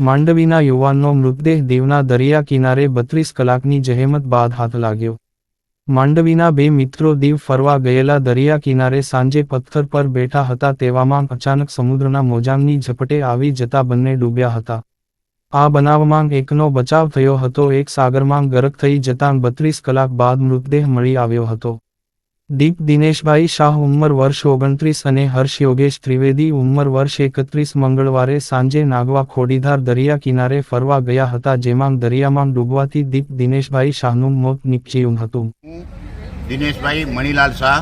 માંડવીના યુવાનનો મૃતદેહ દીવના દરિયા કિનારે બત્રીસ કલાકની જહેમત બાદ હાથ લાગ્યો. માંડવીના બે મિત્રો દીવ ફરવા ગયેલા દરિયા કિનારે સાંજે પથ્થર પર બેઠા હતા તેવામાં અચાનક સમુદ્રના મોજામની ઝપટે આવી જતા બંને ડૂબ્યા હતા. આ બનાવમાં એકનો બચાવ થયો હતો, એક સાગરમાં ગરક થઈ જતાં બત્રીસ કલાક બાદ મૃતદેહ મળી આવ્યો હતો. દીપ દિનેશભાઈ શાહ ઉંમર વર્ષ ઓગણત્રીસ અને હર્ષ યોગેશ ત્રિવેદી ઉંમર વર્ષ એકત્રીસ મંગળવારે સાંજે નાગવા ખોડીધાર દરિયા કિનારે ફરવા ગયા હતા, જેમાં દરિયામાં ડૂબવાથી દીપ દિનેશભાઈ શાહનું મોત નીપજ્યું હતું. દિનેશભાઈ મણિલાલ શાહ,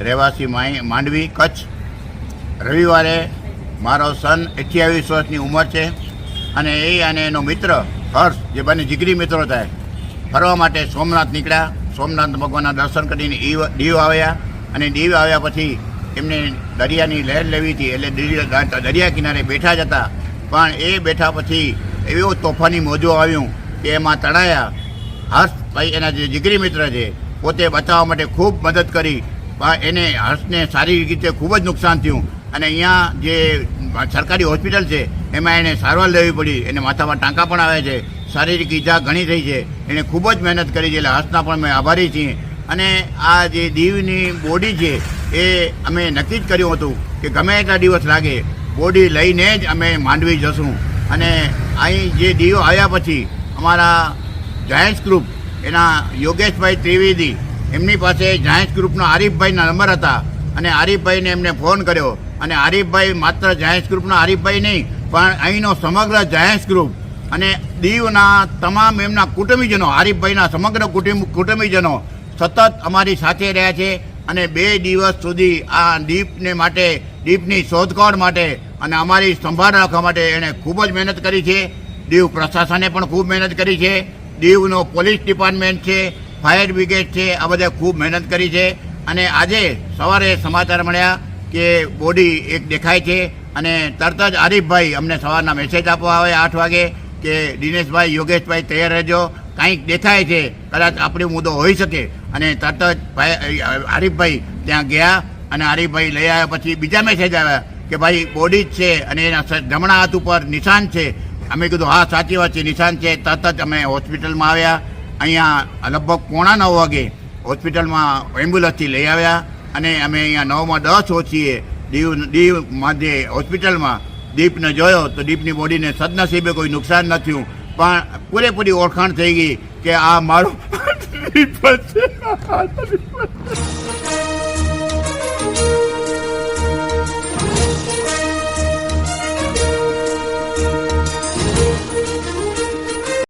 રહેવાસી માંડવી, કચ્છ. રવિવારે મારો સન અઠ્યાવીસ વર્ષની ઉંમર છે અને એ અને એનો મિત્ર હર્ષ, જે બંને જીગરી મિત્રો થાય, ફરવા માટે સોમનાથ નીકળ્યા. સોમનાથ ભગવાનના દર્શન કરીને ઈવ- દીવ આવ્યા અને દીવ આવ્યા પછી એમને દરિયાની લહેર લેવી હતી. એટલે દરિયા દરિયા કિનારે બેઠા જ હતા. પણ એ બેઠા પછી એવું તોફાની મોજો આવ્યું કે એમાં તણાયા. હર્ષભાઈ એના જે જીગરી મિત્ર છે, પોતે બચાવવા માટે ખૂબ મદદ કરી. પણ એને હર્ષને સારી રીતે ખૂબ જ નુકસાન થયું. અને અહીંયા જે સરકારી હોસ્પિટલ છે, એમાં એને સારવાર લેવી પડી. એને માથામાં ટાંકા પણ આવે છે. શારીરિક ઈજા ઘણી થઈ છે. એણે ખૂબ જ મહેનત કરી છે. એટલે હર્ષના પણ અમે આભારી છીએ. અને આ જે દીવની બોડી છે, એ અમે નક્કી જ કર્યું હતું કે ગમે એટલા દિવસ લાગે, બોડી લઈને જ અમે માંડવી જશું. અને અહીં જે દીવ આવ્યા પછી અમારા જાયન્ટ્સ ગ્રુપ, એના યોગેશભાઈ ત્રિવેદી, એમની પાસે જાયન્ટ્સ ગ્રુપના આરીફભાઈના નંબર હતા. અને આરીફભાઈને એમને ફોન કર્યો. અને આરીફભાઈ માત્ર જાયન્ટ્સ ગ્રુપના આરીફભાઈ નહીં, પણ અહીંનો સમગ્ર જાયન્ટ્સ ગ્રુપ અને દીવના તમામ એમના કુટુંબીજનો, હરીફભાઈના સમગ્ર કુટુંબ, કુટુંબીજનો સતત અમારી સાથે રહ્યા છે અને બે દિવસ સુધી આ દીપને માટે, દીપની શોધખોળ માટે અને અમારી સંભાળ રાખવા માટે એણે ખૂબ જ મહેનત કરી છે. દીવ પ્રશાસને પણ ખૂબ મહેનત કરી છે. દીવનો પોલીસ ડિપાર્ટમેન્ટ છે, ફાયર બ્રિગેડ છે, આ બધા ખૂબ મહેનત કરી છે. અને આજે સવારે સમાચાર મળ્યા કે બોડી એક દેખાય છે અને તરત જ આરીફભાઈ અમને સવારના મેસેજ આપવા આવે આઠ વાગે. કે દિનેશભાઈ, યોગેશભાઈ તૈયાર રહેજો. કંઈક દેખાય છે, કદાચ આપણો મુદ્દો હોઈ શકે. અને તરત જ ભાઈ આરીફભાઈ ત્યાં ગયા અને આરીફભાઈ લઈ આવ્યા પછી બીજા મેસેજ આવ્યા કે ભાઈ બોડી જ છે અને એના જમણા હાથ ઉપર નિશાન છે. અમે કીધું, હા, સાચી વાત છે, નિશાન છે. તરત જ અમે હોસ્પિટલમાં આવ્યા. અહીંયા લગભગ પોણા નવ વાગે હોસ્પિટલમાં એમ્બ્યુલન્સથી લઈ આવ્યા અને અમે અહીંયા નવમાં દસ ઓછીએ દીવ દીવ જે હોસ્પિટલમાં દીપને જોયો તો દીપની બોડીને સદનસીબે કોઈ નુકસાન ન થયું. પણ પૂરેપૂરી ઓળખાણ થઈ ગઈ કે આ મારો